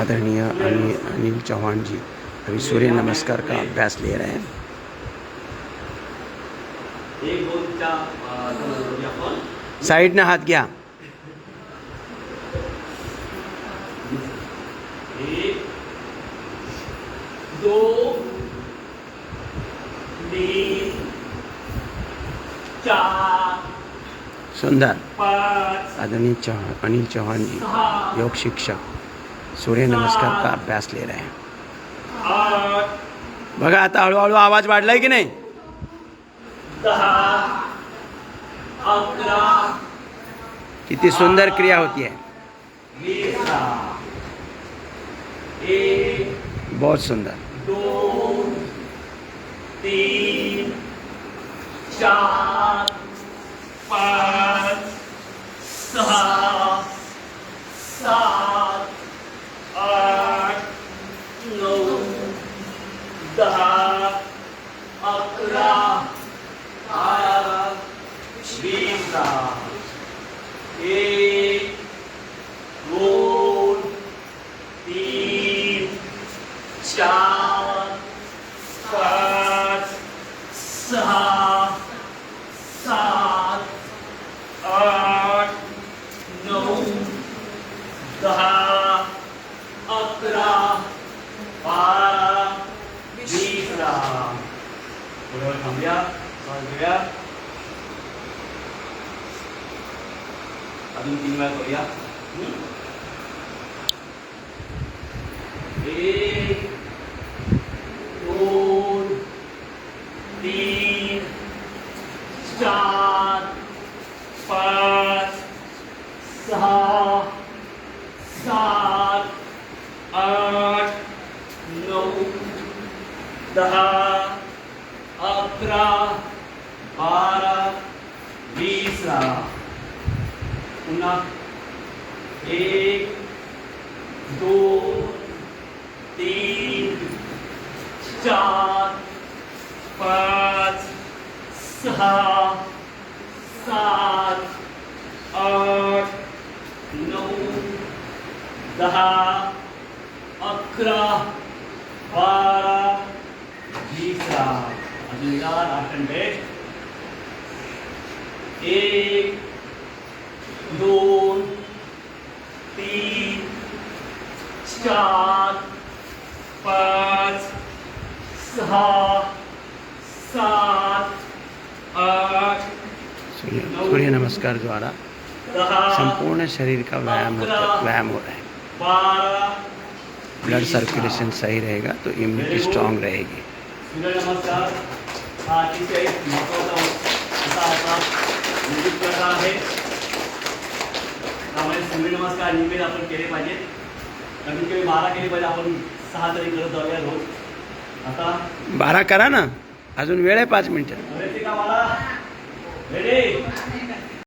आदरणीय अनिल अनिल चौहान जी अभी सूर्य नमस्कार का अभ्यास ले रहे हैं। साइड दोन हाथ एक दो तीन चार। सुंदर आदरणीय चौहान अनिल चौहान जी योग शिक्षक सूर्य नमस्कार का अभ्यास ले रहे हैं। बघा आता हळूहळू आवाज़ वाढलाय की नाही? किती सुंदर क्रिया होती है। बहुत सुंदर। तीन चार पाच सहा सात आठ नऊ दहा अकरा एक दोन तीन चार पाच सहा सात आठ नऊ दहा अकरा बारा वीस बरोबर थांबूया श्वास घेऊया अजून तीन वेळा करूया हम्म? एक दोन तीन चार पाच सात आठ नऊ दहा अकरा बारा वीस पुन्हा एक, दो, तीन, चार, पाच सहा सात, आठ, नौ दहा अकरा बारा लास्ट अँड बेस्ट एक दोन तीन चार पाच सहा सात आठ सूर्य नमस्कार द्वारा संपूर्ण शरीर का व्यायाम होता व्यायाम हो रहा है। ब्लड सर्कुलेशन सही रहेगा तो इम्यूनिटी स्ट्रांग रहेगी। अतिशय महत्वाचा असा आपला निश्चित करता आहे त्यामुळे सूर्यनमस्कार नियमित आपण केले पाहिजेत कमीत कमी बारा केले पाहिजे आपण सहा तरी करत जाऊया रोज आता? बारा करा ना? अजून वेळ आहे पाच मिनिटं.